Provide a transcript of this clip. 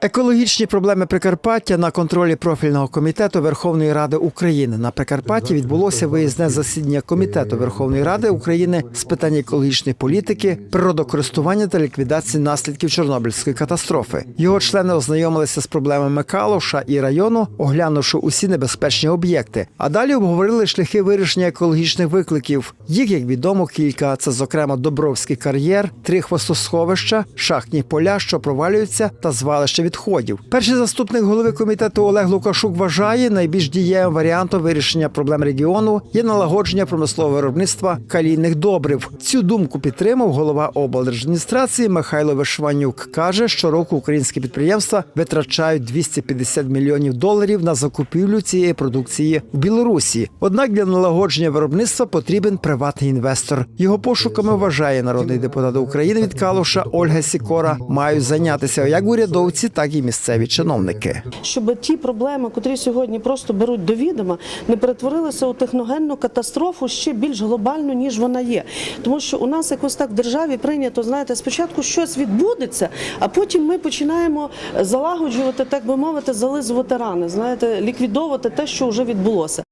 Екологічні проблеми Прикарпаття на контролі профільного комітету Верховної Ради України. На Прикарпатті відбулося виїзне засідання комітету Верховної Ради України з питань екологічної політики, природокористування та ліквідації наслідків Чорнобильської катастрофи. Його члени ознайомилися з проблемами Калуша і району, оглянувши усі небезпечні об'єкти. А далі обговорили шляхи вирішення екологічних викликів. Їх, як відомо, кілька це, зокрема, Добровський кар'єр, три хвостосховища, шахтні поля, що провалюються, та звалище відходів. Перший заступник голови комітету Олег Лукашук вважає, найбільш дієвим варіантом вирішення проблем регіону є налагодження промислового виробництва калійних добрив. Цю думку підтримав голова облдержадміністрації Михайло Вишванюк. каже, що року українські підприємства витрачають 250 мільйонів доларів на закупівлю цієї продукції в Білорусі. Однак для налагодження виробництва потрібен приватний інвестор. Його пошуками вважає народний депутат України від Калуша Ольга Сікора. Мають зайнятися як урядовці, так і місцеві чиновники. щоб ті проблеми, котрі сьогодні просто беруть до відома, не перетворилися у техногенну катастрофу ще більш глобальну, ніж вона є. Тому що у нас якось так в державі прийнято, знаєте, спочатку щось відбудеться, а потім ми починаємо залагоджувати, так би мовити, зализувати рани, знаєте, ліквідовувати те, що вже відбулося.